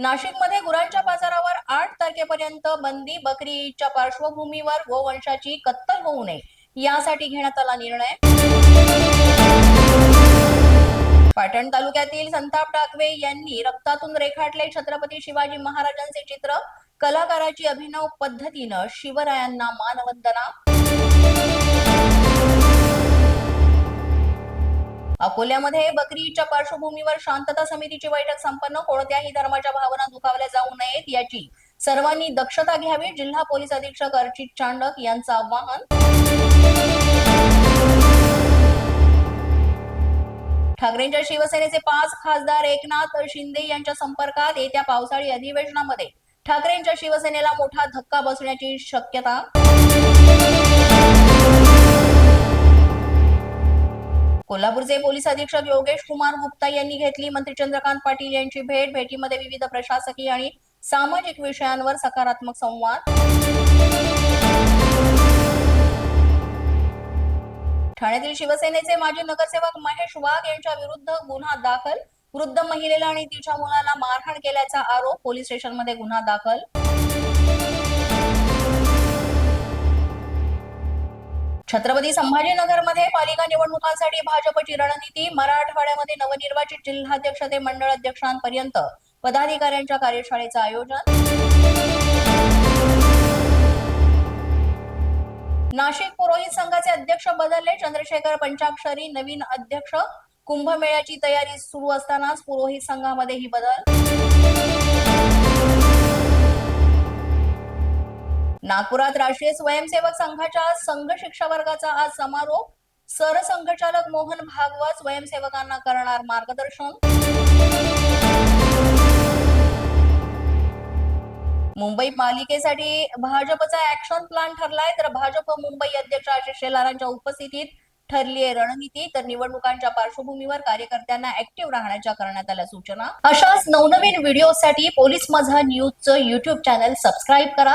नाशिकमध्ये गुरांच्या बाजारावर आठ तारखेपर्यंत बंदी बकरी ईदच्या पार्श्वभूमीवर गोवंशाची कत्तल होऊ नये यासाठी घेण्यात आला निर्णय. पाटण तालुक्यातील संताप टाकवे यांनी रक्तातून रेखाटले छत्रपती शिवाजी महाराजांचे चित्र कलाकाराची अभिनव पद्धतीनं शिवरायांना मानवंदना. अकोल्यामध्ये बकरी ईदच्या पार्श्वभूमीवर शांतता समितीची बैठक संपन्न. कोणत्याही धर्माच्या भावना दुखावल्या जाऊ नयेत याची सर्वांनी दक्षता घ्यावी. जिल्हा पोलीस अधीक्षक अर्चित चांडक यांचं आवाहन. ठाकरेंच्या शिवसेनेचे पाच खासदार एकनाथ शिंदे यांच्या संपर्कात येत्या पावसाळी अधिवेशनामध्ये ठाकरेंच्या शिवसेनेला मोठा धक्का बसण्याची शक्यता. कोल्हापूरचे पोलीस अधीक्षक योगेश कुमार गुप्ता यांनी घेतली. मंत्री चंद्रकांत पाटील यांची भेट. भेटीमध्ये विविध प्रशासकीय आणि सामाजिक विषयांवर सकारात्मक संवाद. ठाण्यातील शिवसेनेचे माजी नगरसेवक महेश वाघ यांच्या विरुद्ध गुन्हा दाखल. वृद्ध महिलेला आणि तिच्या मुलाला मारहाण केल्याचा आरोप पोलीस स्टेशनमध्ये गुन्हा दाखल. छत्रपती संभाजीनगरमध्ये पालिका निवडणुकांसाठी भाजपची रणनीती मराठवाड्यामध्ये नवनिर्वाचित जिल्हाध्यक्ष ते मंडळ अध्यक्षांपर्यंत पदाधिकाऱ्यांच्या कार्यशाळेचं आयोजन. नाशिक पुरोहित संघाचे अध्यक्ष बदलले. चंद्रशेखर पंचाक्षरी नवीन अध्यक्ष. कुंभमेळ्याची तयारी सुरू असतानाच पुरोहित संघामध्ये ही बदल. नागपुरात राष्ट्रीय स्वयंसेवक संघाच्या संघ शिक्षा वर्गाचा आज समारोप. सरसंघचालक मोहन भागवत स्वयंसेवकांना करणार मार्गदर्शन. मुंबई पालिकेसाठी भाजपचा ऍक्शन प्लॅन ठरलाय. तर भाजप मुंबई अध्यक्ष आशिष शेलारांच्या उपस्थितीत ठरली आहे रणनीती. तर निवडणुकांच्या पार्श्वभूमीवर कार्यकर्त्यांना ऍक्टिव्ह राहण्याच्या करण्यात आल्या सूचना. अशाच नवनवीन व्हिडिओसाठी पोलीस माझा न्यूजचं युट्यूब चॅनल सबस्क्राईब करा.